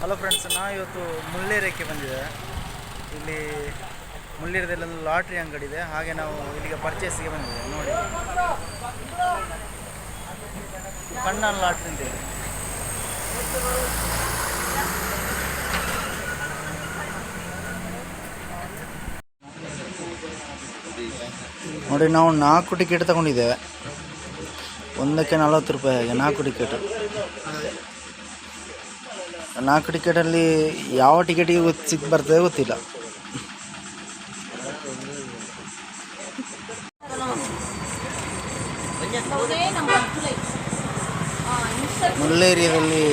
Hello friends ನಾವು ಇವತ್ತು ಮುಳ್ಳೇರಿಯಕ್ಕೆ ಬಂದಿದೆ ಇಲ್ಲಿ ಮುಳ್ಳೇರದಲ್ಲಿ ಒಂದು ಲಾಟ್ರಿ ಅಂಗಡಿ ಇದೆ. ಹಾಗೆ ನಾವು ಇಲ್ಲಿಗೆ ಪರ್ಚೇಸ್ಗೆ ಬಂದಿದೆ ನೋಡಿ. ಕಣ್ಣನ್ ಲಾಟ್ರಿ ಇದೆ. ನೋಡಿ, ನಾವು ನಾಲ್ಕು ಟಿಕೆಟ್ ತಗೊಂಡಿದ್ದೇವೆ. ಒಂದಕ್ಕೆ ನಲವತ್ತು ರೂಪಾಯಿ ಹಾಗೆ ನಾಲ್ಕು ಟಿಕೆಟ್ ನಾಲ್ಕು ಟಿಕೆಟಲ್ಲಿ ಯಾವ ಟಿಕೆಟಿಗೆ ಗೊತ್ತು ಸಿಕ್, ಬರ್ತದೆ ಗೊತ್ತಿಲ್ಲ. ಮುಳ್ಳೇರಿಯಾದಲ್ಲಿ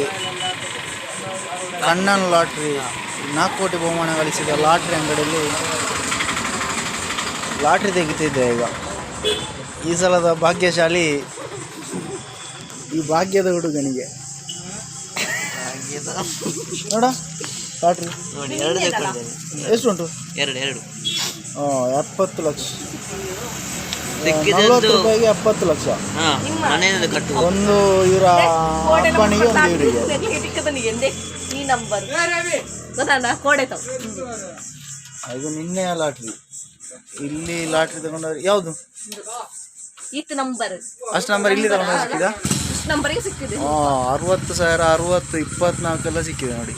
ಕಣ್ಣನ್ ಲಾಟ್ರಿ, ನಾಲ್ಕು ಕೋಟಿ ಬಹುಮಾನ ಗಳಿಸಿದ ಲಾಟ್ರಿ ಅಂಗಡಿಯಲ್ಲಿ ಲಾಟ್ರಿ ತೆಗಿತಿದ್ದೆ ಈಗ. ಈ ಸಲದ ಭಾಗ್ಯಶಾಲಿ ಈ ಭಾಗ್ಯದ ಹುಡುಗನಿಗೆ. ನೋಡ ಲಾಟ್ರಿ. ನೋಡಿ ಎರಡು ತಗೊಂಡಿದ್ದೇನೆ ಎಷ್ಟು ಉಂಟು ಎರಡು ಎರಡು. ಆ, ಎಪ್ಪತ್ತು ಲಕ್ಷ. ನಲ್ವತ್ತು ರೂಪಾಯಿಗೆ ಎಪ್ಪತ್ತು ಲಕ್ಷ. ಒಂದು ಇವರ ಅಪ್ಪನಿಗೆ ಒಂದು ಇವರಿಗೆ. ಟಿಕ್ಕದನಿಗೆ ಈ ನಂಬರ್ ಗೊತ್ತಾನ ಕೋಡೆ ತಾವು. ಇದು ನಿನ್ನೆ ಲಾಟ್ರಿ. ಇಲ್ಲಿ ಲಾಟ್ರಿ ತಗೊಂಡವ್ರು ಯಾವುದು? ಇತ್ತು ನಂಬರ್ ಅಷ್ಟು ನಂಬರ್ ಇಲ್ಲಿ ತಗೊಂಡು ಸಿಕ್ಕಿದ? ಸಿಕ್ಕಿದೆ. ಅರವತ್ತು ಸಾವಿರ, ಅರವತ್ತು, ಇಪ್ಪತ್ನಾಲ್ಕೆಲ್ಲ ಸಿಕ್ಕಿದೆ ನೋಡಿ.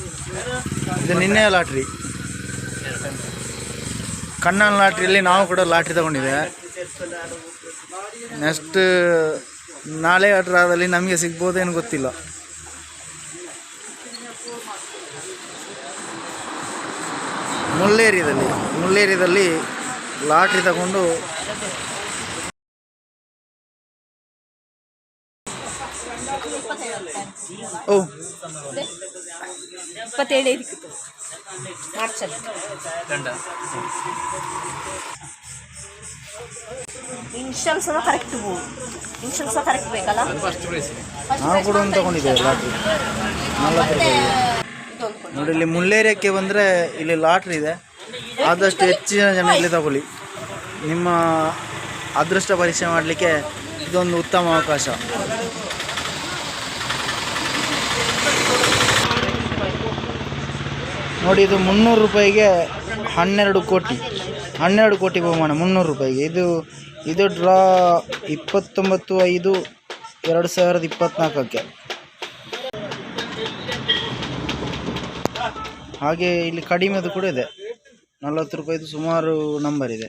ಇದು ನಿನ್ನೆ ಲಾಟ್ರಿ. ಕಣ್ಣನ್ ಲಾಟ್ರಿಯಲ್ಲಿ ನಾವು ಕೂಡ ಲಾಟ್ರಿ ತಗೊಂಡಿದೆ. ನೆಕ್ಸ್ಟ್, ನಾಳೆ ಡ್ರಾದಲ್ಲಿ ನಮಗೆ ಸಿಗ್ಬೋದೇನು ಗೊತ್ತಿಲ್ಲ. ಮುಳ್ಳೇರಿಯದಲ್ಲಿ ಮುಳ್ಳೇರಿಯದಲ್ಲಿ ಲಾಟ್ರಿ ತಗೊಂಡು ಓ. ಇಪ್ಪತ್ತೇಳು ಇರಿಕಿತ್ತು ಮಾರ್ಚಲ್ಲಿ. ಇನ್ಶೂರೆನ್ಸ್ ಕರೆಕ್ಟ್ ಹೋಗು ಇನ್ಶೂರೆನ್ಸ್ ಕರೆಕ್ಟ್ ಬೇಕಲ್ಲ? ನಾವು ಕೂಡ ಒಂದು ತಗೊಂಡಿದ್ದೇವೆ ಲಾಟ್ರಿ ನಲ್ವತ್ತು ಇದೊಂದು ನೋಡಿ ಇಲ್ಲಿ ಮುಳ್ಳೇರಿಯಕ್ಕೆ ಬಂದರೆ ಇಲ್ಲಿ ಲಾಟ್ರಿ ಇದೆ. ಆದಷ್ಟು ಹೆಚ್ಚಿನ ಜನ ಇಲ್ಲಿ ತಗೊಳ್ಳಿ. ನಿಮ್ಮ ಅದೃಷ್ಟ ಪರೀಕ್ಷೆ ಮಾಡಲಿಕ್ಕೆ ಇದೊಂದು ಉತ್ತಮ ಅವಕಾಶ. ನೋಡಿ, ಇದು ಮುನ್ನೂರು ರೂಪಾಯಿಗೆ ಹನ್ನೆರಡು ಕೋಟಿ. ಹನ್ನೆರಡು ಕೋಟಿ ಬಹುಮಾನ, ಮುನ್ನೂರು ರೂಪಾಯಿಗೆ. ಇದು ಇದು ಡ್ರಾ ಇಪ್ಪತ್ತೊಂಬತ್ತು ಐದು ಎರಡು ಸಾವಿರದ ಇಪ್ಪತ್ತ್ನಾಲ್ಕಕ್ಕೆ ಹಾಗೆ ಇಲ್ಲಿ ಕಡಿಮೆದು ಕೂಡ ಇದೆ. ನಲವತ್ತು ರೂಪಾಯಿದು ಸುಮಾರು ನಂಬರ್ ಇದೆ.